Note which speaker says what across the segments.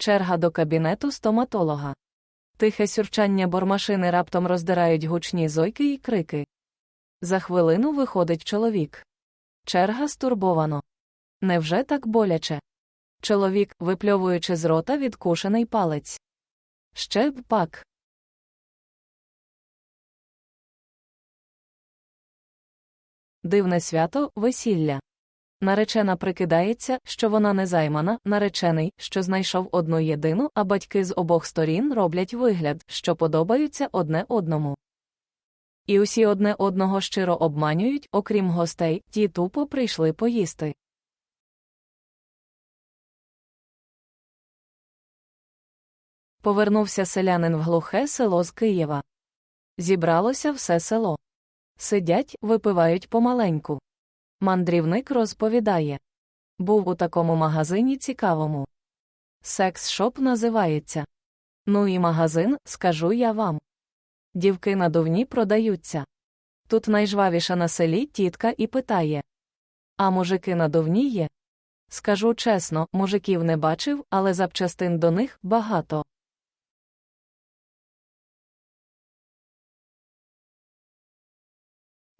Speaker 1: Черга до кабінету стоматолога. Тихе сюрчання бормашини раптом роздирають гучні зойки і крики. За хвилину виходить чоловік. Черга стурбовано. Невже так боляче? Чоловік, випльовуючи з рота відкушений палець. Ще б пак. Дивне свято весілля. Наречена прикидається, що вона не займана, наречений, що знайшов одну єдину, а батьки з обох сторін роблять вигляд, що подобаються одне одному. І усі одне одного щиро обманюють, окрім гостей, ті тупо прийшли поїсти. Повернувся селянин в глухе село з Києва. Зібралося все село. Сидять, випивають помаленьку. Мандрівник розповідає. Був у такому магазині цікавому. Секс-шоп називається. Ну і магазин, скажу я вам. Дівки надувні продаються. Тут найжвавіша на селі тітка і питає. А мужики надувні є? Скажу чесно, мужиків не бачив, але запчастин до них багато.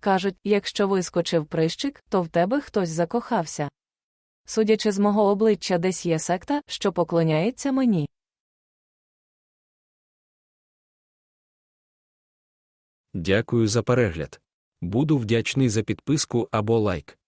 Speaker 1: Кажуть, якщо вискочив прищик, то в тебе хтось закохався. Судячи з мого обличчя, десь є секта, що поклоняється мені.
Speaker 2: Дякую за перегляд. Буду вдячний за підписку або лайк.